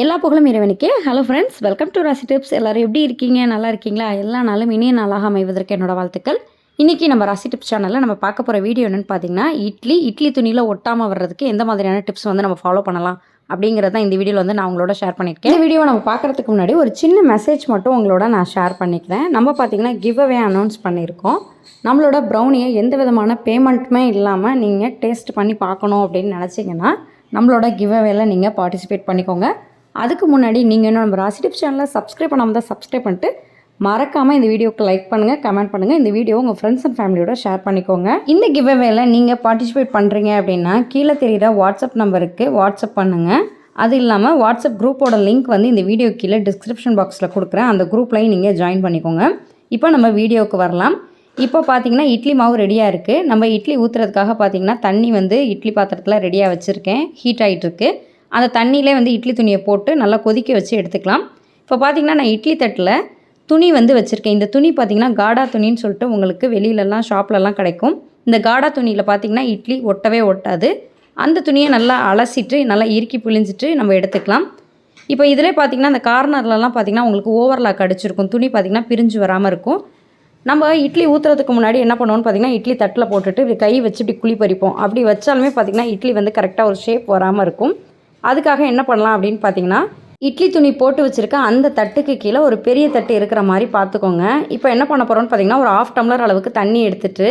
எல்லா புகழும் இறைவனுக்கே. Hello friends welcome to Rasi tips எல்லாரும் எப்படி இருக்கீங்க? நல்லா இருக்கீங்களா? எல்லா நாளும் இனிய நாளாக அமைவதற்கு என்னோட வாழ்த்துக்கள். இன்றைக்கி நம்ம ராசி டிப்ஸ் சேனலில் நம்ம பார்க்க போகிற வீடியோ என்னென்னு பார்த்தீங்கன்னா இட்லி இட்லி துணியில் ஒட்டாமல் வர்றதுக்கு எந்த மாதிரியான டிப்ஸ் வந்து நம்ம ஃபாலோ பண்ணலாம் அப்படிங்கிறத இந்த வீடியோவில் வந்து நான் உங்களோட ஷேர் பண்ணியிருக்கேன். இந்த வீடியோ நம்ம பார்க்குறதுக்கு முன்னாடி ஒரு சின்ன மெசேஜ் மட்டும் உங்களோட நான் ஷேர் பண்ணிக்கிறேன். நம்ம பார்த்தீங்கன்னா கிவ் அவே அனௌன்ஸ் பண்ணியிருக்கோம். நம்மளோட ப்ரௌனியை எந்த விதமான பேமெண்ட்டுமே இல்லாமல் நீங்கள் டேஸ்ட் பண்ணி பார்க்கணும் அப்படின்னு நினச்சிங்கன்னா நம்மளோட கிவ் அவேல நீங்கள் பார்ட்டிசிபேட் பண்ணிக்கோங்க. அதுக்கு முன்னாடி நீங்கள் இன்னும் நம்ம ராசி டிப்ஸ் சேனலை சப்ஸ்கிரைப் பண்ணாமல் தான் சப்ஸ்கிரைப் பண்ணிட்டு மறக்காமல் இந்த வீடியோக்கு லைக் பண்ணுங்கள் கமெண்ட் பண்ணுங்கள் இந்த வீடியோ உங்கள் ஃப்ரெண்ட்ஸ் அண்ட் ஃபேமிலியோட ஷேர் பண்ணிக்கோங்க. இந்த கிவ் அவேல நீங்கள் பார்ட்டிசிபேட் பண்ணுறீங்க அப்படின்னா கீழே தெரியுற வாட்ஸ்அப் நம்பருக்கு வாட்ஸ்அப் பண்ணுங்கள் அது இல்லாமல் வாட்ஸ்அப் குரூப்போட லிங்க் வந்து இந்த வீடியோ கீழே டிஸ்கிரிப்ஷன் பாக்ஸில் கொடுக்குறேன். அந்த குரூப்லையும் நீங்கள் ஜாயின் பண்ணிக்கோங்க. இப்போ நம்ம வீடியோவுக்கு வரலாம். இப்போ பார்த்தீங்கன்னா இட்லி மாவு ரெடியாக இருக்குது நம்ம இட்லி ஊற்றுறதுக்காக பார்த்தீங்கன்னா தண்ணி வந்து இட்லி பாத்திரத்தில் ரெடியாக வச்சுருக்கேன். ஹீட் ஆகிட்டுருக்கு அந்த தண்ணியிலே வந்து இட்லி துணியை போட்டு நல்லா கொதிக்க வச்சு எடுத்துக்கலாம். இப்போ பார்த்தீங்கன்னா நான் இட்லி தட்டில் துணி வந்து வச்சுருக்கேன். இந்த துணி பார்த்தீங்கன்னா காடா துணின்னு சொல்லிட்டு உங்களுக்கு வெளியிலலாம் ஷாப்லலாம் கிடைக்கும். இந்த காடா துணியில் பார்த்தீங்கன்னா இட்லி ஒட்டவே ஒட்டாது. அந்த துணியை நல்லா அலசிட்டு நல்லா இறுக்கி புழிஞ்சிட்டு நம்ம எடுத்துக்கலாம். இப்போ இதில் பார்த்தீங்கன்னா அந்த கார்னர்லலாம் பார்த்தீங்கன்னா உங்களுக்கு ஓவர்லாக் அடிச்சிருக்கும். துணி பார்த்தீங்கன்னா பிரிஞ்சு வராமல் இருக்கும். நம்ம இட்லி ஊற்றுறதுக்கு முன்னாடி என்ன பண்ணுவோம்னு பார்த்தீங்கன்னா இட்லி தட்டில் போட்டுட்டு இப்படி கை வச்சு இப்படி குழி பறிப்போம். அப்படி வச்சாலுமே பார்த்தீங்கன்னா இட்லி வந்து கரெக்டாக ஒரு ஷேப் வராமல் இருக்கும். அதுக்காக என்ன பண்ணலாம் அப்படின்னு பார்த்தீங்கன்னா இட்லி துணி போட்டு வச்சுருக்க அந்த தட்டுக்கு கீழே ஒரு பெரிய தட்டு இருக்கிற மாதிரி பார்த்துக்கோங்க இப்போ என்ன பண்ண போகிறோம்னு பார்த்தீங்கன்னா ஒரு ஆஃப் டம்ளர் அளவுக்கு தண்ணி எடுத்துட்டு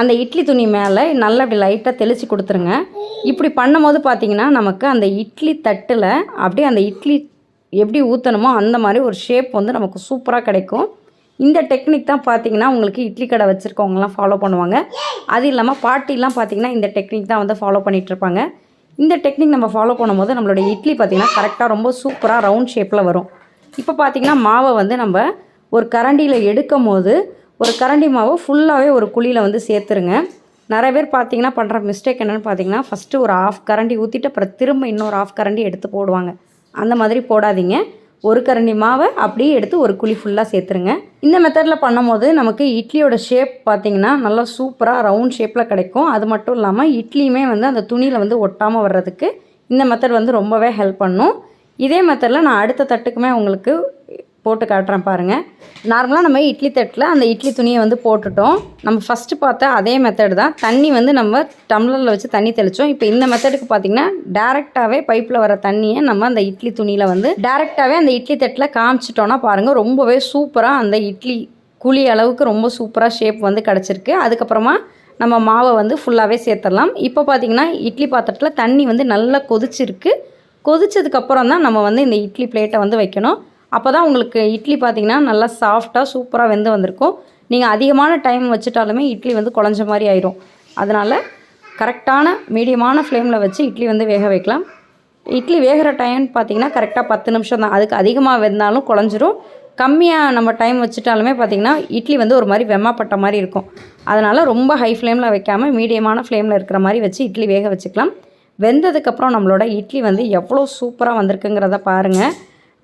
அந்த இட்லி துணி மேலே நல்லா அப்படி லைட்டாக தெளித்து கொடுத்துருங்க. இப்படி பண்ணும்போது பார்த்தீங்கன்னா நமக்கு அந்த இட்லி தட்டில் அப்படியே அந்த இட்லி எப்படி ஊற்றணுமோ அந்த மாதிரி ஒரு ஷேப் வந்து நமக்கு சூப்பராக கிடைக்கும். இந்த டெக்னிக் தான் பார்த்தீங்கன்னா உங்களுக்கு இட்லி கடை வச்சுருக்கவங்கலாம் ஃபாலோ பண்ணுவாங்க. அது இல்லாமல் பாட்டிலாம் பார்த்தீங்கன்னா இந்த டெக்னிக் தான் வந்து ஃபாலோ பண்ணிகிட்ருப்பாங்க இந்த டெக்னிக் நம்ம ஃபாலோ பண்ணும்போது நம்மளோட இட்லி பார்த்திங்கன்னா கரெக்டாக ரொம்ப சூப்பராக ரவுண்ட் ஷேப்பில் வரும். இப்போ பார்த்திங்கன்னா மாவை வந்து நம்ம ஒரு கரண்டியில் எடுக்கும் போது ஒரு கரண்டி மாவை ஃபுல்லாகவே ஒரு குழியில் வந்து சேர்த்துருங்க. நிறைய பேர் பார்த்தீங்கன்னா பண்ணுற மிஸ்டேக் என்னென்னு பார்த்தீங்கன்னா ஃபஸ்ட்டு ஒரு ஆஃப் கரண்டி ஊற்றிட்டு அப்புறம் திரும்ப இன்னொரு ஆஃப் கரண்டி எடுத்து போடுவாங்க. அந்த மாதிரி போடாதீங்க. ஒரு கரண்டி மாவை அப்படியே எடுத்து ஒரு குழி ஃபுல்லாக சேர்த்துருங்க. இந்த மெத்தடில் பண்ணும்போது நமக்கு இட்லியோட ஷேப் பார்த்திங்கன்னா நல்லா சூப்பராக ரவுண்ட் ஷேப்பில் கிடைக்கும். அது மட்டும் இல்லாமல் இட்லியுமே வந்து அந்த துணியில் வந்து ஒட்டாமல் வர்றதுக்கு இந்த மெத்தட் வந்து ரொம்பவே ஹெல்ப் பண்ணும். இதே மெத்தடில் நான் அடுத்த தட்டுக்குமே உங்களுக்கு போட்டு காட்டுறேன் பாருங்கள் நார்மலாக நம்ம இட்லி தட்டில் அந்த இட்லி துணியை வந்து போட்டுட்டோம். நம்ம ஃபஸ்ட்டு பார்த்த அதே மெத்தடு தான். தண்ணி வந்து நம்ம டம்ளரில் வச்சு தண்ணி தெளித்தோம் இப்போ இந்த மெத்தடுக்கு பார்த்திங்கன்னா டேரெக்டாகவே பைப்பில் வர தண்ணியை நம்ம அந்த இட்லி துணியில் வந்து டேரெக்டாகவே அந்த இட்லி தட்டில் காமிச்சிட்டோன்னா பாருங்கள் ரொம்பவே சூப்பராக அந்த இட்லி குழி அளவுக்கு ரொம்ப சூப்பராக ஷேப் வந்து கிடச்சிருக்கு. அதுக்கப்புறமா நம்ம மாவை வந்து ஃபுல்லாகவே சேர்த்துடலாம். இப்போ பார்த்திங்கன்னா இட்லி பாத்திரத்தில் தண்ணி வந்து நல்லா கொதிச்சிருக்கு. கொதிச்சதுக்கப்புறம் தான் நம்ம வந்து இந்த இட்லி பிளேட்டை வந்து வைக்கணும். அப்போ தான் உங்களுக்கு இட்லி பார்த்திங்கன்னா நல்லா சாஃப்டாக சூப்பராக வெந்து வந்திருக்கும். நீங்கள் அதிகமான டைம் வச்சுட்டாலுமே இட்லி வந்து குழஞ்ச மாதிரி ஆயிரும். அதனால் கரெக்டான மீடியமான ஃப்ளேமில் வச்சு இட்லி வந்து வேக வைக்கலாம். இட்லி வேகிற டைம் பார்த்திங்கன்னா கரெக்டாக பத்து நிமிஷம் தான். அதுக்கு அதிகமாக வெந்தாலும் குழஞ்சிரும். கம்மியாக நம்ம டைம் வச்சுட்டாலுமே பார்த்திங்கன்னா இட்லி வந்து ஒரு மாதிரி வெம்மாப்பட்ட மாதிரி இருக்கும். அதனால் ரொம்ப ஹை ஃப்ளேமில் வைக்காமல் மீடியமான ஃப்ளேமில் இருக்கிற மாதிரி வச்சு இட்லி வேக வச்சுக்கலாம். வெந்ததுக்கப்புறம் நம்மளோட இட்லி வந்து எவ்வளோ சூப்பராக வந்திருக்குங்கிறத பாருங்கள்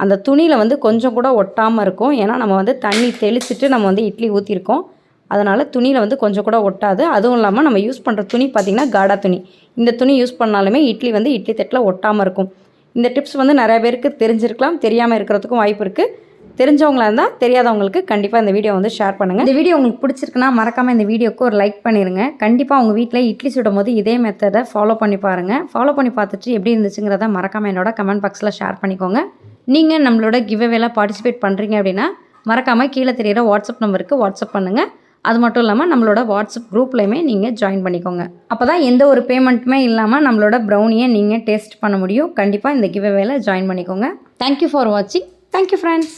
அந்த துணியில் வந்து கொஞ்சம் கூட ஒட்டாமல் இருக்கும். ஏன்னா நம்ம வந்து தண்ணி தெளிச்சுட்டு நம்ம வந்து இட்லி ஊற்றிருக்கோம் அதனால் துணியில் வந்து கொஞ்சம் கூட ஒட்டாது. அதுவும் இல்லாமல் நம்ம யூஸ் பண்ணுற துணி பார்த்திங்கன்னா காடா துணி. இந்த துணி யூஸ் பண்ணாலுமே இட்லி வந்து இட்லி தட்டில் ஒட்டாமல் இருக்கும். இந்த டிப்ஸ் வந்து நிறைய பேருக்கு தெரிஞ்சிருக்கலாம். தெரியாமல் இருக்கிறதுக்கும் வாய்ப்பு இருக்குது தெரிஞ்சவங்களாக இருந்தால் தெரியாதவங்களுக்கு கண்டிப்பாக இந்த வீடியோ வந்து ஷேர் பண்ணுங்கள் இந்த வீடியோ உங்களுக்கு பிடிச்சிருக்குன்னா மறக்காமல் இந்த வீடியோக்கு ஒரு லைக் பண்ணிடுங்க கண்டிப்பாக உங்கள் வீட்டில் இட்லி சுடும் போது இதே மெத்தடை ஃபாலோ பண்ணி பாருங்கள் ஃபாலோ பண்ணி பார்த்துட்டு எப்படி இருந்துச்சுங்கிறத மறக்காமல் என்னோட கமெண்ட் பாக்ஸில் ஷேர் பண்ணிக்கோங்க. நீங்கள் நம்மளோட கிவ்அவேல பார்ட்டிசிபேட் பண்ணுறீங்க அப்படின்னா மறக்காமல் கீழே தெரிகிற வாட்ஸ்அப் நம்பருக்கு வாட்ஸ்அப் பண்ணுங்கள் அது மட்டும் இல்லாமல் நம்மளோட வாட்ஸ்அப் குரூப்லையுமே நீங்கள் ஜாயின் பண்ணிக்கோங்க. அப்போ தான் எந்த ஒரு பேமெண்ட்டுமே இல்லாமல் நம்மளோட ப்ரௌனியை நீங்கள் டேஸ்ட் பண்ண முடியும். கண்டிப்பாக இந்த கிவ்அவேல ஜாயின் பண்ணிக்கோங்க. தேங்க்யூ ஃபார் வாட்சிங் தேங்க்யூ ஃப்ரெண்ட்ஸ்